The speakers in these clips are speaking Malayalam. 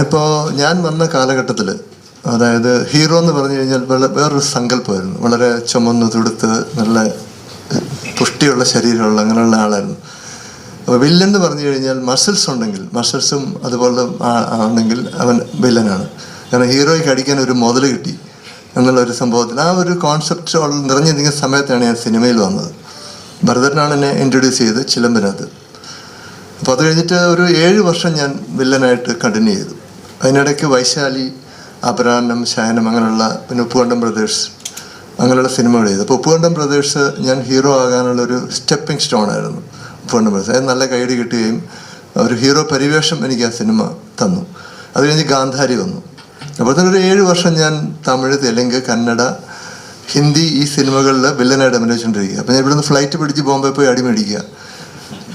ഞാനിപ്പോൾ ഞാൻ വന്ന കാലഘട്ടത്തിൽ അതായത് ഹീറോ എന്ന് പറഞ്ഞു കഴിഞ്ഞാൽ വേറൊരു സങ്കല്പമായിരുന്നു. വളരെ ചുമന്ന് തുടുത്ത് നല്ല പുഷ്ടിയുള്ള ശരീരമുള്ള അങ്ങനെയുള്ള ആളായിരുന്നു. അപ്പോൾ വില്ലൻ എന്ന് പറഞ്ഞു കഴിഞ്ഞാൽ മസിൽസ് ഉണ്ടെങ്കിൽ മസിൽസും അതുപോലെ ഉണ്ടെങ്കിൽ അവൻ വില്ലനാണ് കാരണം ഹീറോയ്ക്ക് അടിക്കാൻ ഒരു മുതൽ കിട്ടി എന്നുള്ള ഒരു സംഭവത്തിൽ ആ ഒരു കോൺസെപ്റ്റ് നിറഞ്ഞിരിക്കുന്ന സമയത്താണ് ഞാൻ സിനിമയിൽ വന്നത്. ഭരതനാണ് എന്നെ ഇൻട്രൊഡ്യൂസ് ചെയ്ത് ചിലമ്പിനകത്ത്. അപ്പോൾ അത് കഴിഞ്ഞിട്ട് ഒരു ഏഴ് വർഷം ഞാൻ വില്ലനായിട്ട് കണ്ടിന്യൂ ചെയ്തു. അതിനിടയ്ക്ക് വൈശാലി അപരാഹ്നം ശയനം അങ്ങനെയുള്ള പിന്നെ ഉപ്പുകണ്ടം ബ്രദേഴ്സ് അങ്ങനെയുള്ള സിനിമകൾ ചെയ്തു. അപ്പോൾ ഉപ്പുകണ്ടം ബ്രദേഴ്സ് ഞാൻ ഹീറോ ആകാനുള്ള ഒരു സ്റ്റെപ്പിംഗ് സ്റ്റോൺ ആയിരുന്നു ഉപ്പുകണ്ടം ബ്രദേഴ്സ്. അത് നല്ല ഗൈഡ് കിട്ടുകയും ഒരു ഹീറോ പരിവേഷം എനിക്ക് ആ സിനിമ തന്നു. അത് കഴിഞ്ഞ് ഗാന്ധാരി വന്നു. അപ്പോൾ തന്നെ ഒരു ഏഴ് വർഷം ഞാൻ തമിഴ് തെലുങ്ക് കന്നഡ ഹിന്ദി ഈ സിനിമകളിൽ വില്ലനായിട്ട് അഭിനയിച്ചുകൊണ്ടിരിക്കുക. അപ്പോൾ ഞാൻ ഇവിടുന്ന് ഫ്ലൈറ്റ് പിടിച്ച് ബോംബെ പോയി അടിമേടിക്കുക.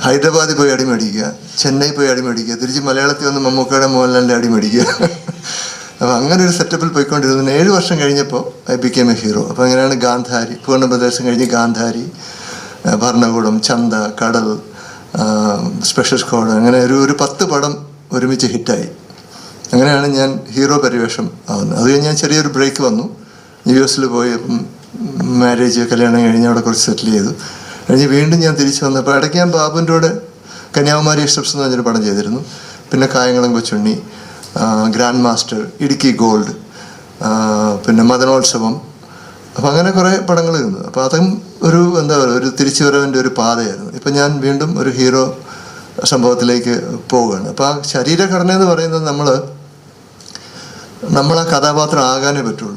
ഹൈദരാബാദിൽ പോയി അടിമേടിക്കുക ചെന്നൈ പോയി അടിമേടിക്കുക തിരിച്ച് മലയാളത്തിൽ വന്ന് മമ്മൂക്കയുടെ മോഹൻലാലിന്റെ അടിമേടിക്കുക അപ്പോൾ അങ്ങനെ ഒരു സെറ്റപ്പിൽ പോയിക്കൊണ്ടിരുന്നു. ഏഴ് വർഷം കഴിഞ്ഞപ്പോൾ I became a hero അപ്പോൾ അങ്ങനെയാണ് ഗാന്ധാരി പൂർണപ്രദേശം കഴിഞ്ഞ് ഗാന്ധാരി ഭരണകൂടം ചന്ത കടൽ സ്പെഷ്യൽ സ്ക്വാഡ് അങ്ങനെ ഒരു ഒരു പത്ത് പടം ഒരുമിച്ച് ഹിറ്റായി. അങ്ങനെയാണ് ഞാൻ ഹീറോ പരിവേഷം ആവുന്നത്. അത് കഴിഞ്ഞ് ഞാൻ ചെറിയൊരു ബ്രേക്ക് വന്നു. യു എസിൽ പോയി മാരേജ് കല്യാണം കഴിഞ്ഞ് അവിടെ കുറച്ച് സെറ്റിൽ ചെയ്തു. കഴിഞ്ഞ് വീണ്ടും ഞാൻ തിരിച്ചു വന്നപ്പോൾ ഇടയ്ക്ക് ഞാൻ ബാബുന്റെ കൂടെ കന്യാകുമാരി എക്സ്പ്രസ് എന്ന് പറഞ്ഞൊരു പടം ചെയ്തിരുന്നു. പിന്നെ Kayamkulam Kochunni grand master Idukki gold പിന്നെ മദനോത്സവം. അപ്പം അങ്ങനെ കുറേ പടങ്ങൾ ഇരുന്നു. അപ്പോൾ അതും ഒരു എന്താ പറയുക ഒരു തിരിച്ചു തിരിച്ചുവരവിന്റെ ഒരു പാതയായിരുന്നു. ഇപ്പം ഞാൻ വീണ്ടും ഒരു ഹീറോ സംഭവത്തിലേക്ക് പോവുകയാണ്. അപ്പോൾ ആ ശരീരഘടന എന്ന് പറയുന്നത് നമ്മൾ നമ്മൾ ആ കഥാപാത്രം ആകാനേ പറ്റുള്ളൂ.